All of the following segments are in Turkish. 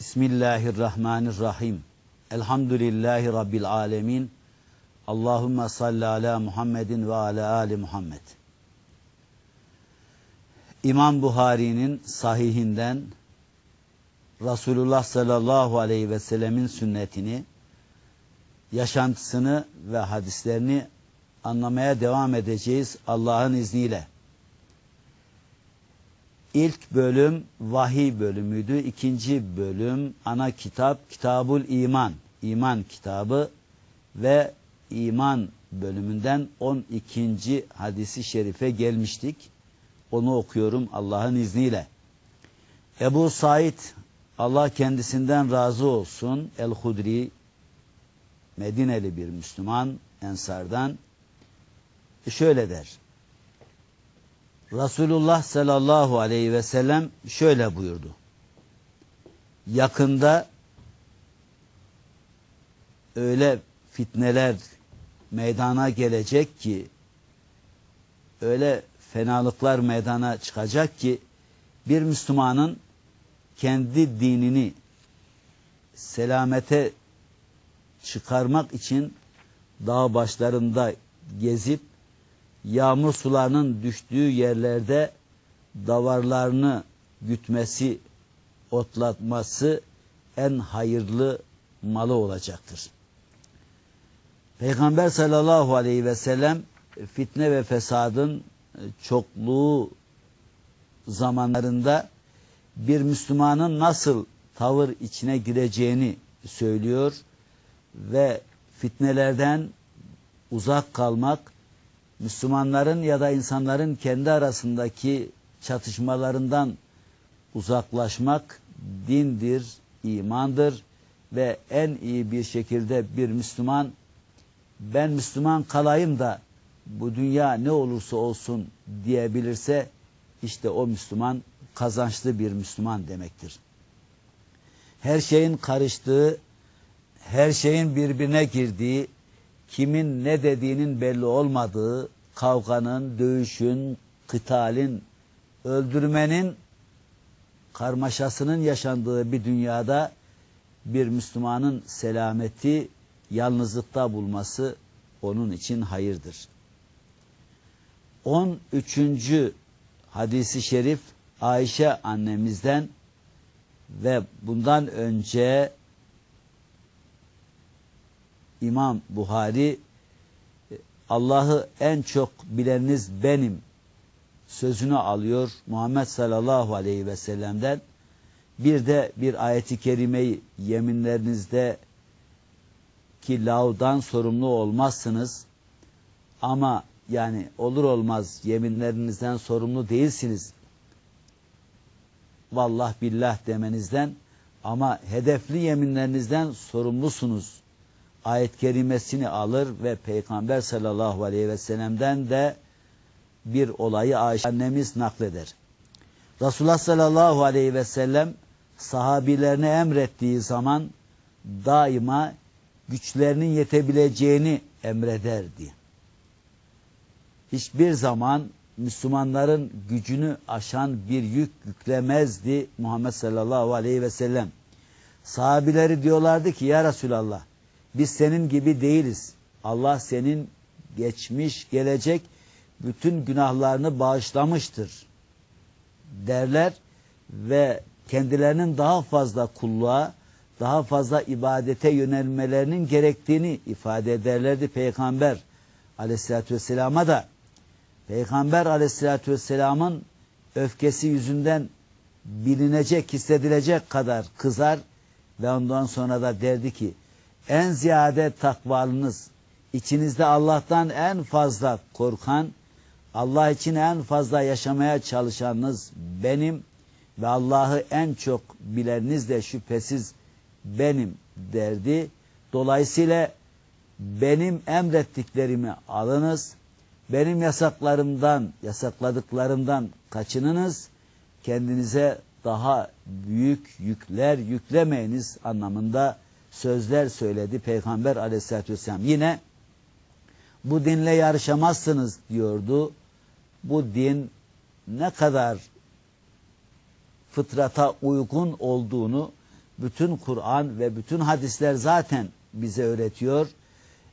Bismillahirrahmanirrahim. Elhamdülillahi Rabbil alemin. Allahümme salli ala Muhammedin ve ala ali Muhammed. İmam Buhari'nin sahihinden Resulullah sallallahu aleyhi ve sellemin sünnetini, yaşantısını ve hadislerini anlamaya devam edeceğiz Allah'ın izniyle. İlk bölüm vahiy bölümüydü. İkinci bölüm ana kitap Kitabul İman. İman kitabı ve iman bölümünden 12. hadisi şerife gelmiştik. Onu okuyorum Allah'ın izniyle. Ebu Said Allah kendisinden razı olsun El-Hudri Medineli bir Müslüman Ensardan şöyle der. Resulullah sallallahu aleyhi ve sellem şöyle buyurdu. Yakında öyle fitneler meydana gelecek ki öyle fenalıklar meydana çıkacak ki bir Müslümanın kendi dinini selamete çıkarmak için dağ başlarında gezip yağmur sularının düştüğü yerlerde davarlarını gütmesi, otlatması en hayırlı malı olacaktır. Peygamber sallallahu aleyhi ve sellem fitne ve fesadın çokluğu zamanlarında bir Müslümanın nasıl tavır içine gireceğini söylüyor ve fitnelerden uzak kalmak, Müslümanların ya da insanların kendi arasındaki çatışmalarından uzaklaşmak dindir, imandır ve en iyi bir şekilde bir Müslüman ben Müslüman kalayım da bu dünya ne olursa olsun diyebilirse işte o Müslüman kazançlı bir Müslüman demektir. Her şeyin karıştığı, her şeyin birbirine girdiği, kimin ne dediğinin belli olmadığı, kavganın, dövüşün, kıtalin, öldürmenin karmaşasının yaşandığı bir dünyada bir Müslümanın selameti, yalnızlıkta bulması onun için hayırdır. 13. hadisi şerif Ayşe annemizden ve bundan önce İmam Buhari Allah'ı en çok bileniniz benim sözünü alıyor Muhammed sallallahu aleyhi ve sellem'den. Bir de bir ayeti kerimeyi yeminlerinizde ki lavdan sorumlu olmazsınız ama yani olur olmaz yeminlerinizden sorumlu değilsiniz. Vallah billah demenizden ama hedefli yeminlerinizden sorumlusunuz. Ayet kerimesini alır ve Peygamber sallallahu aleyhi ve sellem'den de bir olayı Ayşe annemiz nakleder. Resulullah sallallahu aleyhi ve sellem sahabilerine emrettiği zaman daima güçlerinin yetebileceğini emrederdi. Hiçbir zaman Müslümanların gücünü aşan bir yük yüklemezdi Muhammed sallallahu aleyhi ve sellem. Sahabileri diyorlardı ki ya Resulallah biz senin gibi değiliz. Allah senin geçmiş gelecek bütün günahlarını bağışlamıştır derler ve kendilerinin daha fazla kulluğa, daha fazla ibadete yönelmelerinin gerektiğini ifade ederlerdi Peygamber aleyhissalatü vesselama da. Peygamber aleyhissalatü vesselamın öfkesi yüzünden bilinecek, hissedilecek kadar kızar ve ondan sonra da derdi ki en ziyade takvalınız, içinizde Allah'tan en fazla korkan, Allah için en fazla yaşamaya çalışanınız benim ve Allah'ı en çok bileniniz de şüphesiz benim derdi. Dolayısıyla benim emrettiklerimi alınız, benim yasaklarımdan, yasakladıklarımdan kaçınınız, kendinize daha büyük yükler yüklemeyiniz anlamında sözler söyledi Peygamber aleyhissalatü vesselam. Yine bu dinle yarışamazsınız diyordu. Bu din ne kadar fıtrata uygun olduğunu bütün Kur'an ve bütün hadisler zaten bize öğretiyor.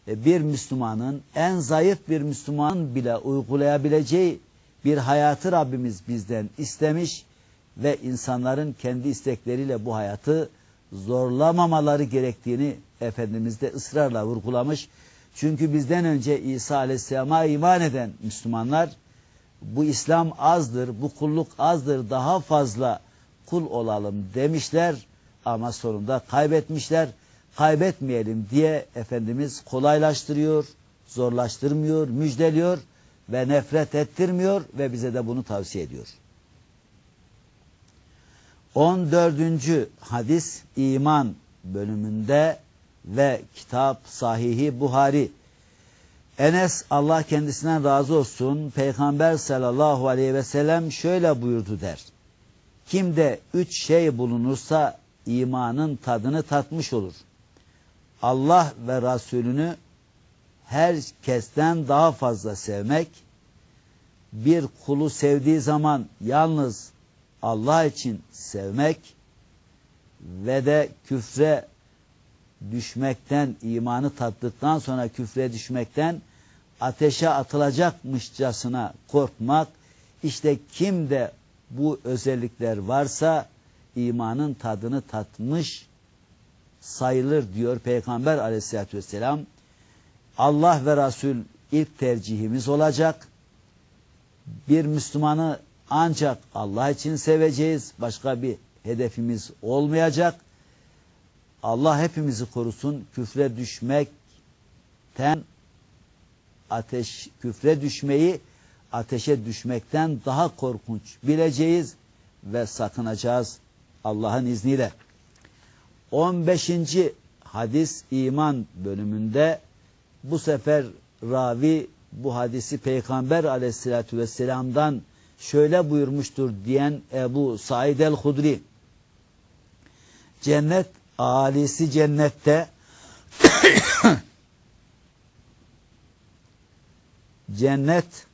E, bir Müslümanın en zayıf bir Müslümanın bile uygulayabileceği bir hayatı Rabbimiz bizden istemiş ve insanların kendi istekleriyle bu hayatı zorlamamaları gerektiğini Efendimiz de ısrarla vurgulamış. Çünkü bizden önce İsa Aleyhisselam'a iman eden Müslümanlar bu İslam azdır, bu kulluk azdır, daha fazla kul olalım demişler ama sonunda kaybetmişler. Kaybetmeyelim diye Efendimiz kolaylaştırıyor, zorlaştırmıyor, müjdeliyor ve nefret ettirmiyor ve bize de bunu tavsiye ediyor. 14. hadis iman bölümünde ve kitap sahihi Buhari. Enes Allah kendisinden razı olsun Peygamber sallallahu aleyhi ve sellem şöyle buyurdu der. Kimde üç şey bulunursa imanın tadını tatmış olur. Allah ve Resulünü herkesten daha fazla sevmek, bir kulu sevdiği zaman yalnız Allah için sevmek ve de küfre düşmekten, imanı tattıktan sonra küfre düşmekten ateşe atılacakmışçasına korkmak, işte kimde bu özellikler varsa imanın tadını tatmış sayılır diyor Peygamber aleyhissalatü vesselam. Allah ve Resul ilk tercihimiz olacak. Bir Müslümanı ancak Allah için seveceğiz. Başka bir hedefimiz olmayacak. Allah hepimizi korusun. Küfre düşmekten ateş küfre düşmeyi ateşe düşmekten daha korkunç bileceğiz ve sakınacağız Allah'ın izniyle. 15. hadis iman bölümünde bu sefer ravi bu hadisi Peygamber aleyhissalatü vesselam'dan şöyle buyurmuştur diyen Ebu Said el-Hudri. Cennet alisi cennette cennet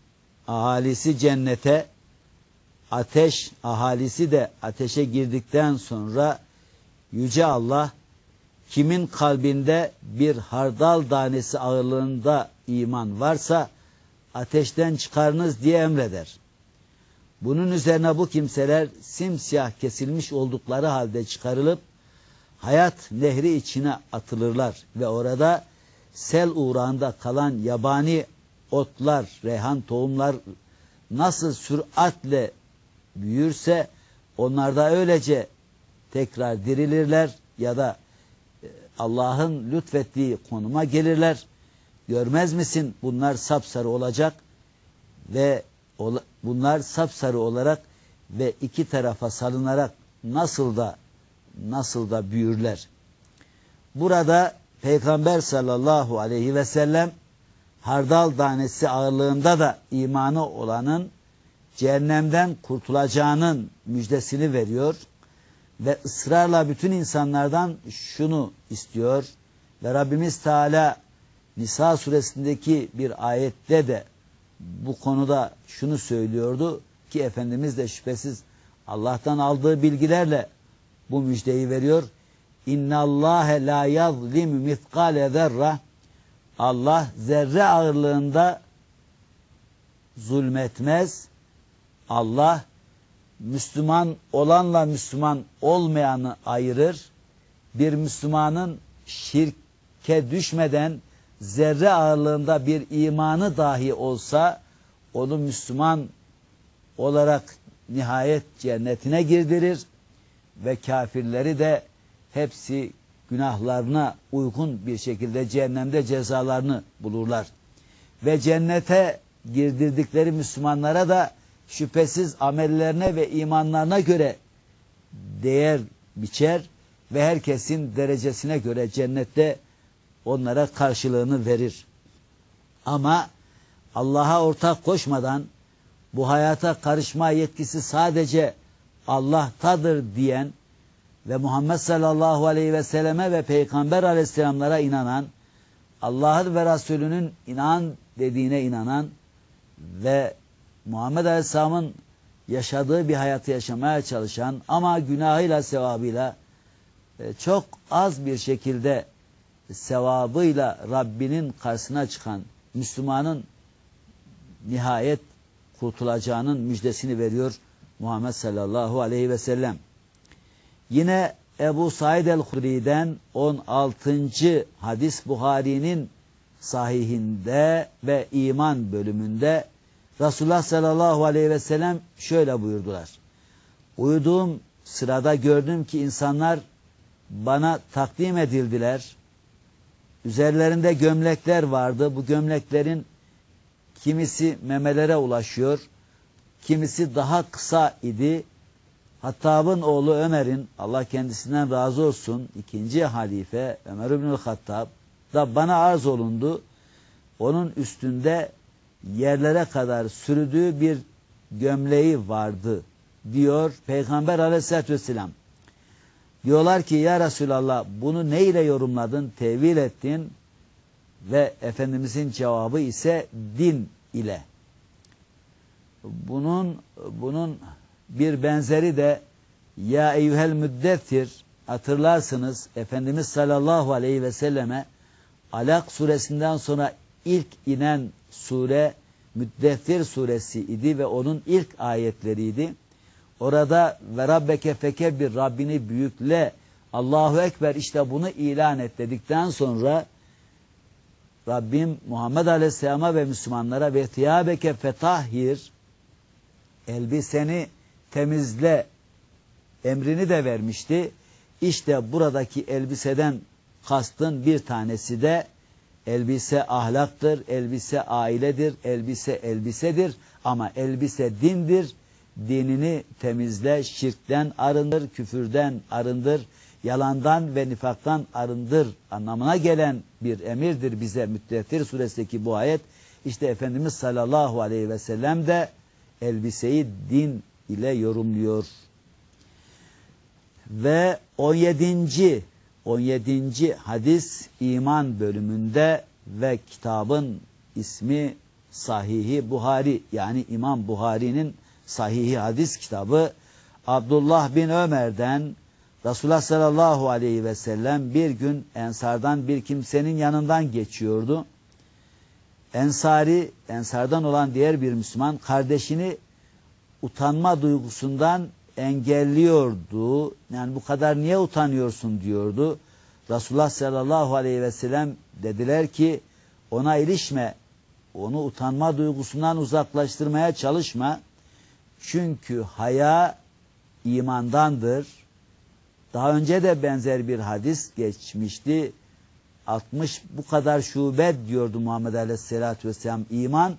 ahalisi cennete ateş ahalisi de ateşe girdikten sonra Yüce Allah kimin kalbinde bir hardal tanesi ağırlığında iman varsa ateşten çıkarınız diye emreder. Bunun üzerine bu kimseler simsiyah kesilmiş oldukları halde çıkarılıp hayat nehri içine atılırlar ve orada sel uğrağında kalan yabani otlar, reyhan tohumlar nasıl süratle büyürse onlar da öylece tekrar dirilirler ya da e, Allah'ın lütfettiği konuma gelirler. Görmez misin bunlar sapsarı olacak ve bunlar sapsarı olarak ve iki tarafa salınarak nasıl da nasıl da büyürler. Burada Peygamber sallallahu aleyhi ve sellem hardal tanesi ağırlığında da imanı olanın cehennemden kurtulacağının müjdesini veriyor ve ısrarla bütün insanlardan şunu istiyor ve Rabbimiz Teala Nisa suresindeki bir ayette de bu konuda şunu söylüyordu ki Efendimiz de şüphesiz Allah'tan aldığı bilgilerle bu müjdeyi veriyor. İnna Allahe la yazlim mitkale zerra Allah zerre ağırlığında zulmetmez. Allah Müslüman olanla Müslüman olmayanı ayırır. Bir Müslümanın şirke düşmeden zerre ağırlığında bir imanı dahi olsa onu Müslüman olarak nihayet cennetine girdirir ve kafirleri de hepsi günahlarına uygun bir şekilde cehennemde cezalarını bulurlar. Ve cennete girdirdikleri Müslümanlara da şüphesiz amellerine ve imanlarına göre değer biçer ve herkesin derecesine göre cennette onlara karşılığını verir. Ama Allah'a ortak koşmadan bu hayata karışma yetkisi sadece Allah'tadır diyen ve Muhammed sallallahu aleyhi ve selleme ve Peygamber aleyhisselamlara inanan, Allah'ın ve Resulünün inan dediğine inanan ve Muhammed aleyhisselamın yaşadığı bir hayatı yaşamaya çalışan ama günahıyla sevabıyla e, çok az bir şekilde sevabıyla Rabbinin karşısına çıkan Müslümanın nihayet kurtulacağının müjdesini veriyor Muhammed sallallahu aleyhi ve sellem. Yine Ebu Said el-Hudri'den 16. hadis Buhari'nin sahihinde ve iman bölümünde Resulullah sallallahu aleyhi ve sellem şöyle buyurdular. Uyuduğum sırada gördüm ki insanlar bana takdim edildiler. Üzerlerinde gömlekler vardı. Bu gömleklerin kimisi memelere ulaşıyor, kimisi daha kısa idi. Hattab'ın oğlu Ömer'in, Allah kendisinden razı olsun, ikinci halife Ömer İbnül Hattab da bana arz olundu. Onun üstünde yerlere kadar sürüdüğü bir gömleği vardı diyor Peygamber aleyhissalatü vesselam. Diyorlar ki ya Resulallah bunu ne ile yorumladın, tevil ettin ve Efendimizin cevabı ise din ile. Bunun bunun bir benzeri de ya eyyuhel müddettir hatırlarsınız Efendimiz sallallahu aleyhi ve selleme Alak suresinden sonra ilk inen sure Müddessir suresi idi ve onun ilk ayetleriydi. Orada ve Rabbeke fekebbir Rabbini büyükle Allahu Ekber işte bunu ilan et dedikten sonra Rabbim Muhammed Aleyhisselam'a ve Müslümanlara ve tiyabeke fetahhir elbiseni temizle emrini de vermişti. İşte buradaki elbiseden kastın bir tanesi de elbise ahlaktır, elbise ailedir, elbise elbisedir ama elbise dindir. Dinini temizle, şirkten arındır, küfürden arındır, yalandan ve nifaktan arındır anlamına gelen bir emirdir bize Müddettir suresindeki bu ayet. İşte Efendimiz sallallahu aleyhi ve sellem de elbiseyi din ile yorumluyor. Ve 17. 17. hadis iman bölümünde ve kitabın ismi Sahihi Buhari yani İmam Buhari'nin Sahihi hadis kitabı Abdullah bin Ömer'den Resulullah sallallahu aleyhi ve sellem bir gün Ensardan bir kimsenin yanından geçiyordu. Ensari, Ensardan olan diğer bir Müslüman kardeşini utanma duygusundan engelliyordu. Yani bu kadar niye utanıyorsun diyordu. Resulullah sallallahu aleyhi ve sellem dediler ki ona ilişme, onu utanma duygusundan uzaklaştırmaya çalışma. Çünkü haya imandandır. Daha önce de benzer bir hadis geçmişti. 60 bu kadar şube diyordu Muhammed Aleyhisselatü Vesselam. İman,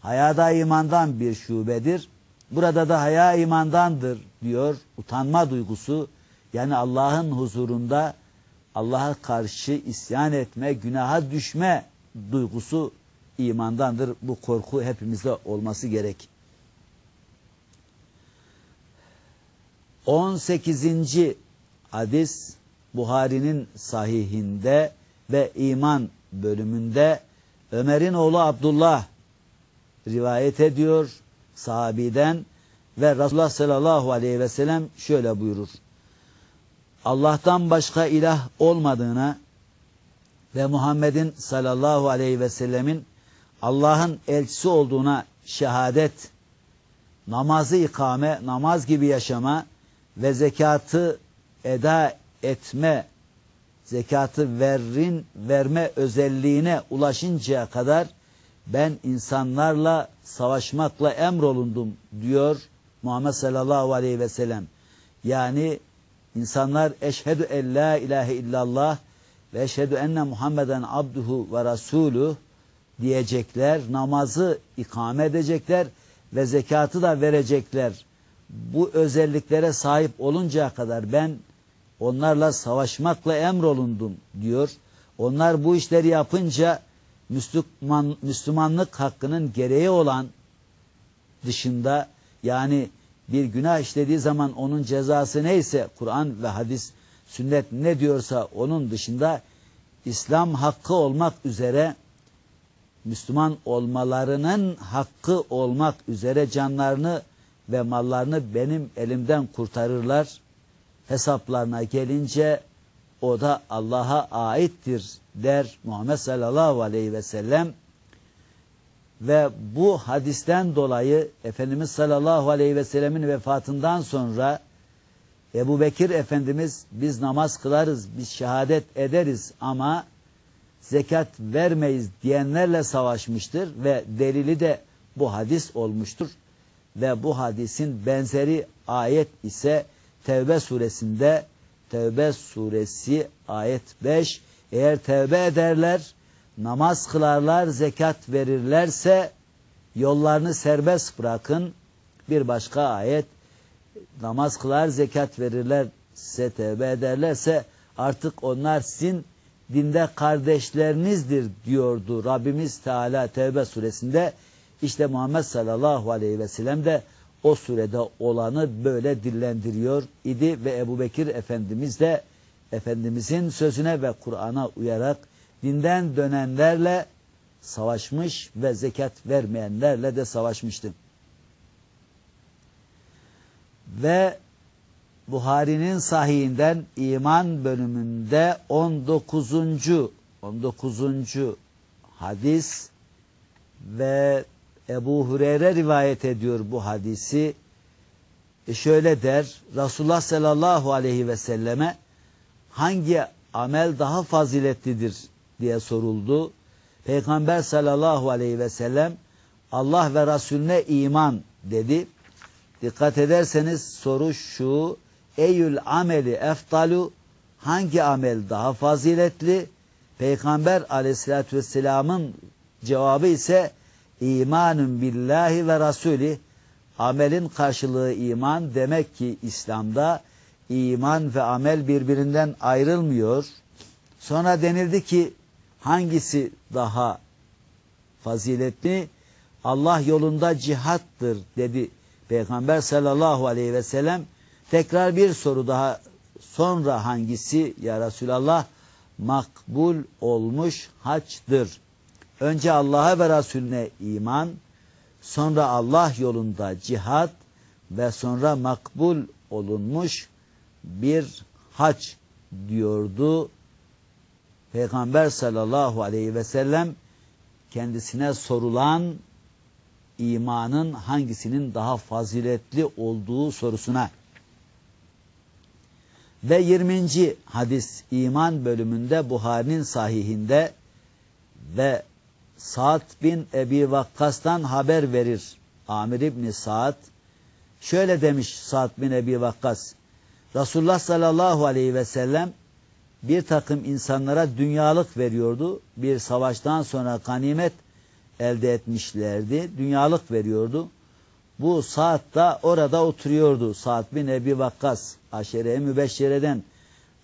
hayada imandan bir şubedir. Burada da haya imandandır diyor. Utanma duygusu yani Allah'ın huzurunda Allah'a karşı isyan etme, günaha düşme duygusu imandandır. Bu korku hepimizde olması gerek. 18. hadis Buhari'nin sahihinde ve iman bölümünde Ömer'in oğlu Abdullah rivayet ediyor sahabiden ve Resulullah sallallahu aleyhi ve sellem şöyle buyurur. Allah'tan başka ilah olmadığına ve Muhammed'in sallallahu aleyhi ve sellemin Allah'ın elçisi olduğuna şehadet, namazı ikame, namaz gibi yaşama ve zekatı eda etme, zekatı verin, verme özelliğine ulaşıncaya kadar ben insanlarla savaşmakla emrolundum diyor Muhammed sallallahu aleyhi ve sellem. Yani insanlar eşhedü en la ilahe illallah ve eşhedü enne Muhammeden abduhu ve rasuluh diyecekler. Namazı ikame edecekler ve zekatı da verecekler. Bu özelliklere sahip oluncaya kadar ben onlarla savaşmakla emrolundum diyor. Onlar bu işleri yapınca Müslüman, Müslümanlık hakkının gereği olan dışında yani bir günah işlediği zaman onun cezası neyse Kur'an ve hadis sünnet ne diyorsa onun dışında İslam hakkı olmak üzere Müslüman olmalarının hakkı olmak üzere canlarını ve mallarını benim elimden kurtarırlar. Hesaplarına gelince o da Allah'a aittir der Muhammed sallallahu aleyhi ve sellem. Ve bu hadisten dolayı Efendimiz sallallahu aleyhi ve sellemin vefatından sonra Ebu Bekir Efendimiz biz namaz kılarız, biz şehadet ederiz ama zekat vermeyiz diyenlerle savaşmıştır ve delili de bu hadis olmuştur. Ve bu hadisin benzeri ayet ise Tevbe suresinde Tevbe suresi ayet 5 eğer tevbe ederler namaz kılarlar zekat verirlerse yollarını serbest bırakın bir başka ayet namaz kılar zekat verirlerse tevbe ederlerse artık onlar sizin dinde kardeşlerinizdir diyordu Rabbimiz Teala Tevbe suresinde. İşte Muhammed sallallahu aleyhi ve sellem de o surede olanı böyle dillendiriyor idi ve Ebu Bekir Efendimiz de Efendimizin sözüne ve Kur'an'a uyarak dinden dönenlerle savaşmış ve zekat vermeyenlerle de savaşmıştı. Ve Buhari'nin sahihinden iman bölümünde 19. 19. hadis ve Ebu Hureyre rivayet ediyor bu hadisi. E şöyle der, Resulullah sallallahu aleyhi ve selleme hangi amel daha faziletlidir diye soruldu. Peygamber sallallahu aleyhi ve sellem Allah ve Resulüne iman dedi. Dikkat ederseniz soru şu, Eyül ameli eftalu hangi amel daha faziletli? Peygamber aleyhissalatü vesselamın cevabı ise imanun billahi ve rasuli amelin karşılığı iman demek ki İslam'da iman ve amel birbirinden ayrılmıyor. Sonra denildi ki hangisi daha faziletli? Allah yolunda cihattır dedi Peygamber sallallahu aleyhi ve sellem. Tekrar bir soru daha sonra hangisi ya Resulallah makbul olmuş haçtır. Önce Allah'a ve Resulüne iman, sonra Allah yolunda cihat ve sonra makbul olunmuş bir hac diyordu. Peygamber sallallahu aleyhi ve sellem kendisine sorulan imanın hangisinin daha faziletli olduğu sorusuna ve 20. hadis iman bölümünde Buhari'nin sahihinde ve Sa'd bin Ebi Vakkas'tan haber verir. Amir İbni Sa'd şöyle demiş Sa'd bin Ebi Vakkas. Resulullah sallallahu aleyhi ve sellem bir takım insanlara dünyalık veriyordu. Bir savaştan sonra ganimet elde etmişlerdi. Dünyalık veriyordu. Bu saat da orada oturuyordu. Saat bin Ebi Vakkas aşere-i mübeşşereden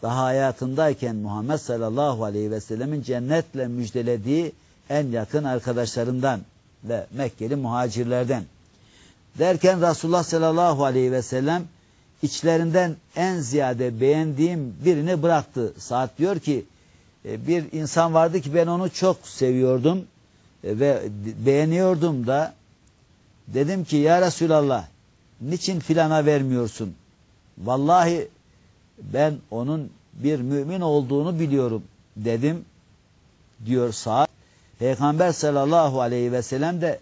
daha hayatındayken Muhammed sallallahu aleyhi ve sellemin cennetle müjdelediği en yakın arkadaşlarından ve Mekkeli muhacirlerden. Derken Resulullah sallallahu aleyhi ve sellem içlerinden en ziyade beğendiğim birini bıraktı. Saat diyor ki e, bir insan vardı ki ben onu çok seviyordum e, ve beğeniyordum da dedim ki ya Resulallah niçin filana vermiyorsun? Vallahi ben onun bir mümin olduğunu biliyorum dedim diyor Sa'd. Peygamber sallallahu aleyhi ve sellem de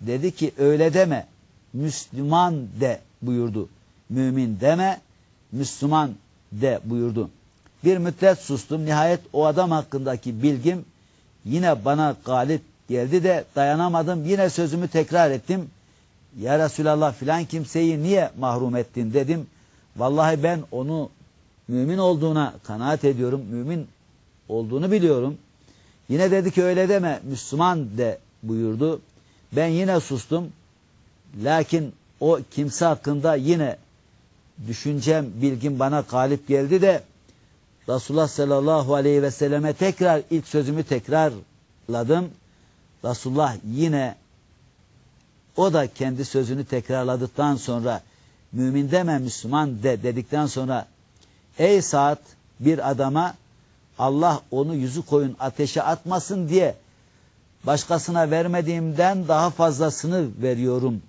dedi ki öyle deme Müslüman de buyurdu. Mümin deme Müslüman de buyurdu. Bir müddet sustum. Nihayet o adam hakkındaki bilgim yine bana galip geldi de dayanamadım. Yine sözümü tekrar ettim. Ya Resulallah filan kimseyi niye mahrum ettin dedim. Vallahi ben onu mümin olduğuna kanaat ediyorum. Mümin olduğunu biliyorum. Yine dedi ki öyle deme Müslüman de buyurdu. Ben yine sustum. Lakin o kimse hakkında yine düşüncem, bilgim bana galip geldi de Resulullah sallallahu aleyhi ve selleme tekrar ilk sözümü tekrarladım. Resulullah yine o da kendi sözünü tekrarladıktan sonra mümin deme Müslüman de dedikten sonra ey saat bir adama Allah onu yüzü koyun ateşe atmasın diye başkasına vermediğimden daha fazlasını veriyorum.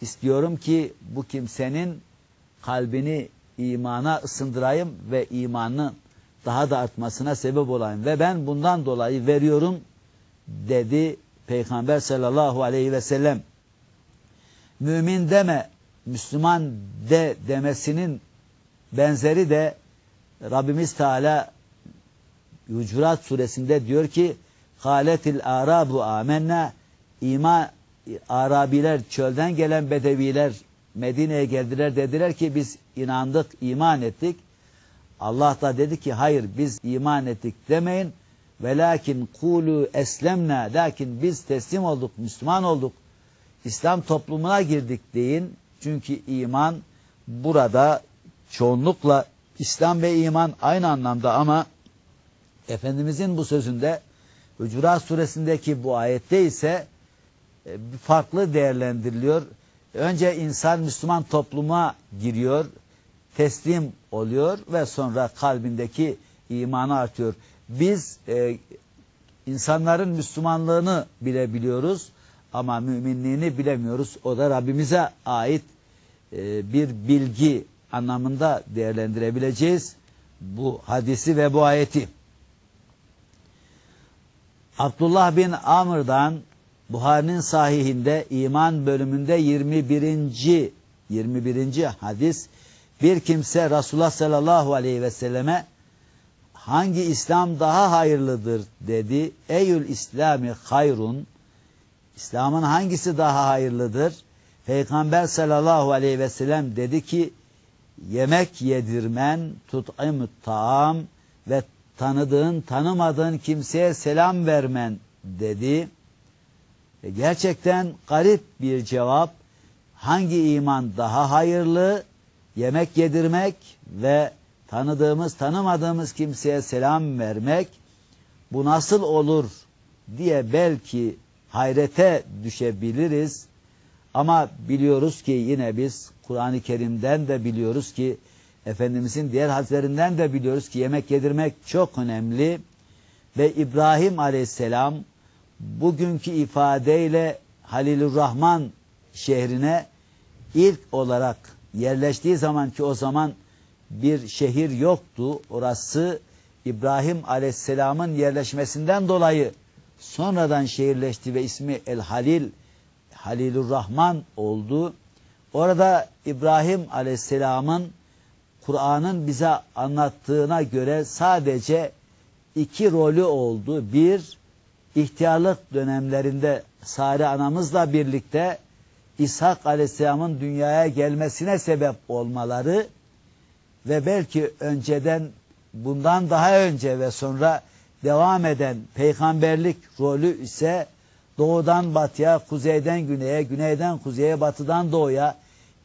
İstiyorum ki bu kimsenin kalbini imana ısındırayım ve imanın daha da artmasına sebep olayım ve ben bundan dolayı veriyorum dedi Peygamber sallallahu aleyhi ve sellem. Mümin deme, Müslüman de demesinin benzeri de Rabbimiz Teala Hucurat suresinde diyor ki Haletil arabu amenna iman Arabiler çölden gelen bedeviler Medine'ye geldiler dediler ki biz inandık iman ettik. Allah da dedi ki hayır biz iman ettik demeyin. Velakin kulu eslemna lakin biz teslim olduk Müslüman olduk. İslam toplumuna girdik deyin. Çünkü iman burada çoğunlukla İslam ve iman aynı anlamda ama Efendimizin bu sözünde Hucurat suresindeki bu ayette ise farklı değerlendiriliyor. Önce insan Müslüman topluma giriyor, teslim oluyor ve sonra kalbindeki imanı artıyor. Biz e, insanların Müslümanlığını bilebiliyoruz ama müminliğini bilemiyoruz. O da Rabbimize ait e, bir bilgi anlamında değerlendirebileceğiz bu hadisi ve bu ayeti. Abdullah bin Amr'dan Buhari'nin sahihinde iman bölümünde 21. 21. hadis bir kimse Resulullah sallallahu aleyhi ve selleme hangi İslam daha hayırlıdır dedi. Eyül İslami hayrun İslam'ın hangisi daha hayırlıdır? Peygamber sallallahu aleyhi ve sellem dedi ki yemek yedirmen, tut'im taam ve tanıdığın, tanımadığın kimseye selam vermen dedi. E gerçekten garip bir cevap. Hangi iman daha hayırlı? Yemek yedirmek ve tanıdığımız, tanımadığımız kimseye selam vermek. Bu nasıl olur diye belki hayrete düşebiliriz. Ama biliyoruz ki yine biz Kur'an-ı Kerim'den de biliyoruz ki Efendimizin diğer hadlerinden de biliyoruz ki yemek yedirmek çok önemli. Ve İbrahim aleyhisselam bugünkü ifadeyle Halilur Rahman şehrine ilk olarak yerleştiği zaman ki o zaman bir şehir yoktu. Orası İbrahim Aleyhisselam'ın yerleşmesinden dolayı sonradan şehirleşti ve ismi El Halil Halilur Rahman oldu. Orada İbrahim Aleyhisselam'ın Kur'an'ın bize anlattığına göre sadece iki rolü oldu. Bir, ihtiyarlık dönemlerinde Sare anamızla birlikte İshak Aleyhisselam'ın dünyaya gelmesine sebep olmaları ve belki önceden bundan daha önce ve sonra devam eden peygamberlik rolü ise doğudan batıya, kuzeyden güneye, güneyden kuzeye, batıdan doğuya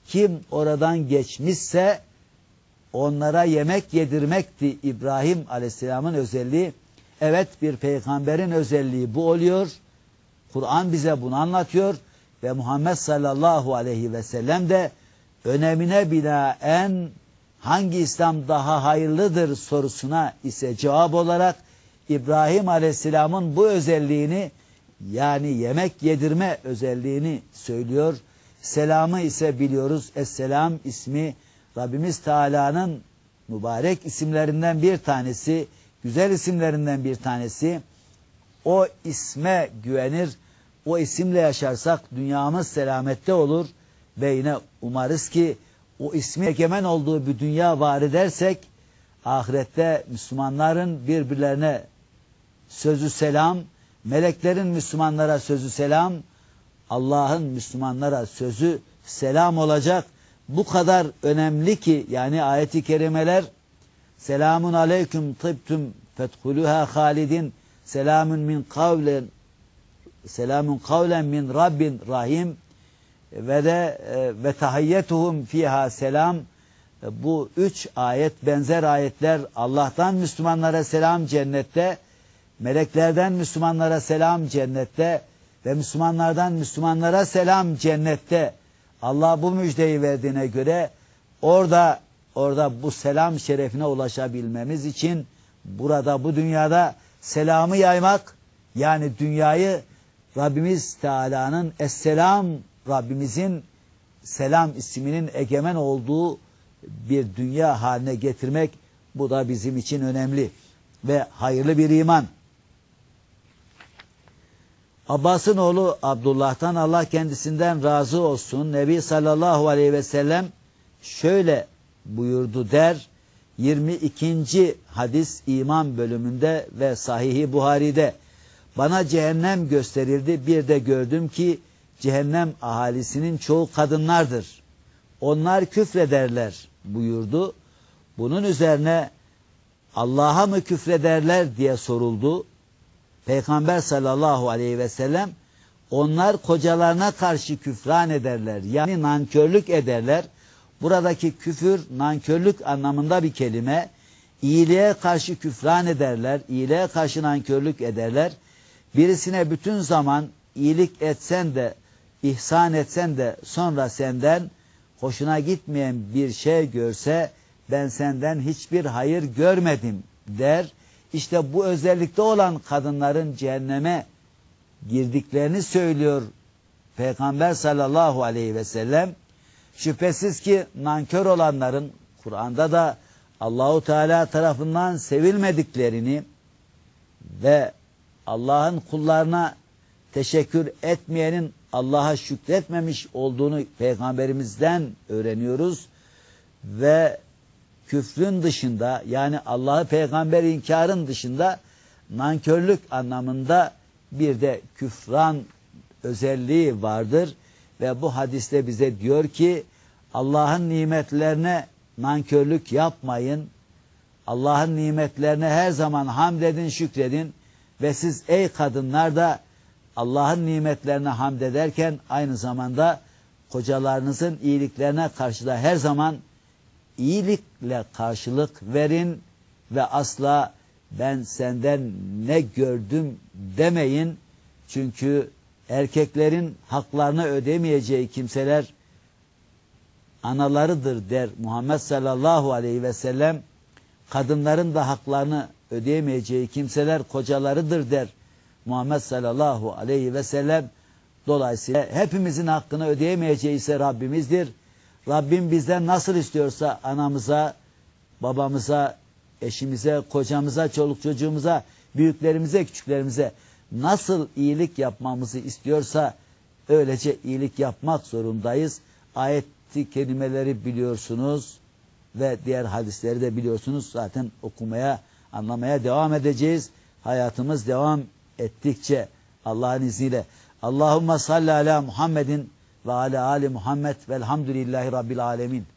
kim oradan geçmişse onlara yemek yedirmekti İbrahim Aleyhisselam'ın özelliği. Evet bir peygamberin özelliği bu oluyor. Kur'an bize bunu anlatıyor ve Muhammed sallallahu aleyhi ve sellem de önemine binaen hangi İslam daha hayırlıdır sorusuna ise cevap olarak İbrahim aleyhisselamın bu özelliğini yani yemek yedirme özelliğini söylüyor. Selamı ise biliyoruz. Esselam ismi Rabbimiz Teala'nın mübarek isimlerinden bir tanesi güzel isimlerinden bir tanesi. O isme güvenir, o isimle yaşarsak dünyamız selamette olur ve yine umarız ki o ismi egemen olduğu bir dünya var edersek ahirette Müslümanların birbirlerine sözü selam, meleklerin Müslümanlara sözü selam, Allah'ın Müslümanlara sözü selam olacak. Bu kadar önemli ki yani ayeti kerimeler Selamun aleyküm tıbtüm fethuluha halidin. Selamun min kavlen selamun kavlen min Rabbin rahim ve de e, ve tahiyyetuhum fiha selam bu üç ayet benzer ayetler Allah'tan Müslümanlara selam cennette meleklerden Müslümanlara selam cennette ve Müslümanlardan Müslümanlara selam cennette Allah bu müjdeyi verdiğine göre orada orada bu selam şerefine ulaşabilmemiz için burada bu dünyada selamı yaymak yani dünyayı Rabbimiz Teala'nın Esselam Rabbimizin selam isminin egemen olduğu bir dünya haline getirmek bu da bizim için önemli ve hayırlı bir iman. Abbas'ın oğlu Abdullah'tan Allah kendisinden razı olsun. Nebi sallallahu aleyhi ve sellem şöyle buyurdu der. 22. hadis iman bölümünde ve sahihi Buhari'de bana cehennem gösterildi. Bir de gördüm ki cehennem ahalisinin çoğu kadınlardır. Onlar küfrederler buyurdu. Bunun üzerine Allah'a mı küfrederler diye soruldu. Peygamber sallallahu aleyhi ve sellem onlar kocalarına karşı küfran ederler. Yani nankörlük ederler. Buradaki küfür nankörlük anlamında bir kelime. İyiliğe karşı küfran ederler. İyiliğe karşı nankörlük ederler. Birisine bütün zaman iyilik etsen de ihsan etsen de sonra senden hoşuna gitmeyen bir şey görse ben senden hiçbir hayır görmedim der. İşte bu özellikte olan kadınların cehenneme girdiklerini söylüyor Peygamber sallallahu aleyhi ve sellem. Şüphesiz ki nankör olanların Kur'an'da da Allahu Teala tarafından sevilmediklerini ve Allah'ın kullarına teşekkür etmeyenin Allah'a şükretmemiş olduğunu peygamberimizden öğreniyoruz ve küfrün dışında yani Allah'ı peygamber inkarın dışında nankörlük anlamında bir de küfran özelliği vardır ve bu hadiste bize diyor ki Allah'ın nimetlerine nankörlük yapmayın. Allah'ın nimetlerine her zaman hamd edin, şükredin ve siz ey kadınlar da Allah'ın nimetlerine hamd ederken aynı zamanda kocalarınızın iyiliklerine karşı da her zaman iyilikle karşılık verin ve asla ben senden ne gördüm demeyin. Çünkü erkeklerin haklarını ödemeyeceği kimseler analarıdır der Muhammed sallallahu aleyhi ve sellem. Kadınların da haklarını ödeyemeyeceği kimseler kocalarıdır der Muhammed sallallahu aleyhi ve sellem. Dolayısıyla hepimizin hakkını ödeyemeyeceği ise Rabbimizdir. Rabbim bizden nasıl istiyorsa anamıza, babamıza, eşimize, kocamıza, çoluk çocuğumuza, büyüklerimize, küçüklerimize nasıl iyilik yapmamızı istiyorsa öylece iyilik yapmak zorundayız. Ayeti kelimeleri biliyorsunuz ve diğer hadisleri de biliyorsunuz. Zaten okumaya, anlamaya devam edeceğiz. Hayatımız devam ettikçe Allah'ın izniyle. Allahümme salli ala Muhammedin ve ala ali Muhammed velhamdülillahi rabbil alemin.